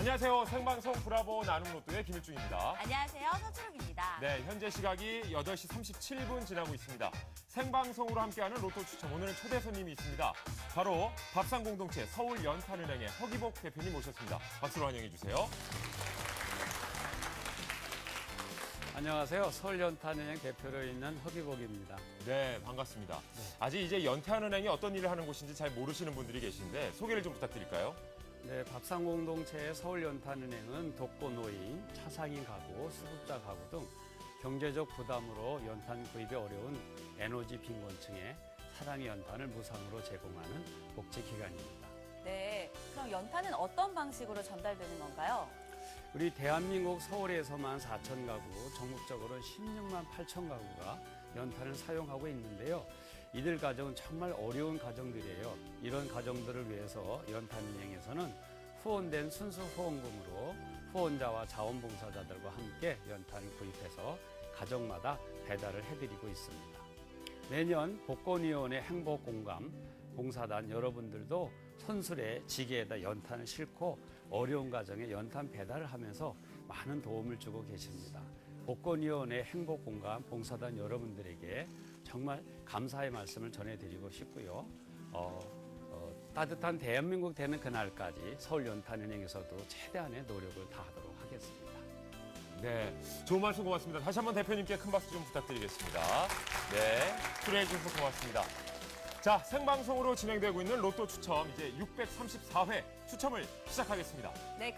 안녕하세요. 생방송 브라보 나눔 로또의 김일중입니다. 안녕하세요. 서초록입니다. 네, 현재 시각이 8시 37분 지나고 있습니다. 생방송으로 함께하는 로또 추첨. 오늘은 초대 손님이 있습니다. 바로 밥상 공동체 서울 연탄은행의 허기복 대표님 모셨습니다. 박수로 환영해 주세요. 안녕하세요. 서울연탄은행 대표로 있는 허기복입니다. 네, 반갑습니다. 아직 이제 연탄은행이 어떤 일을 하는 곳인지 잘 모르시는 분들이 계신데 소개를 좀 부탁드릴까요? 네, 밥상공동체의 서울연탄은행은 독거노인, 차상인 가구, 수급자 가구 등 경제적 부담으로 연탄 구입이 어려운 에너지 빈곤층에 사랑의 연탄을 무상으로 제공하는 복지기관입니다. 네. 그럼 연탄은 어떤 방식으로 전달되는 건가요? 우리 대한민국 서울에서만 4천 가구, 전국적으로 16만 8천 가구가 연탄을 사용하고 있는데요. 이들 가정은 정말 어려운 가정들이에요. 이런 가정들을 위해서 연탄은행에서는 후원된 순수 후원금으로 후원자와 자원봉사자들과 함께 연탄을 구입해서 가정마다 배달을 해드리고 있습니다. 매년 복권위원회 행복공감 봉사단 여러분들도 손술에 지게에다 연탄을 싣고 어려운 가정에 연탄 배달을 하면서 많은 도움을 주고 계십니다. 복권위원회 행복공감 봉사단 여러분들에게 정말 감사의 말씀을 전해드리고 싶고요. 어, 어, 따뜻한 대한민국 되는 그날까지 서울연탄은행에서도 최대한의 노력을 다하도록 하겠습니다. 네, 좋은 말씀 고맙습니다. 다시 한번 대표님께 큰 박수 좀 부탁드리겠습니다. 네, 출연해 주셔서 고맙습니다. 자, 생방송으로 진행되고 있는 로또 추첨 이제 634회 추첨을 시작하겠습니다. 네.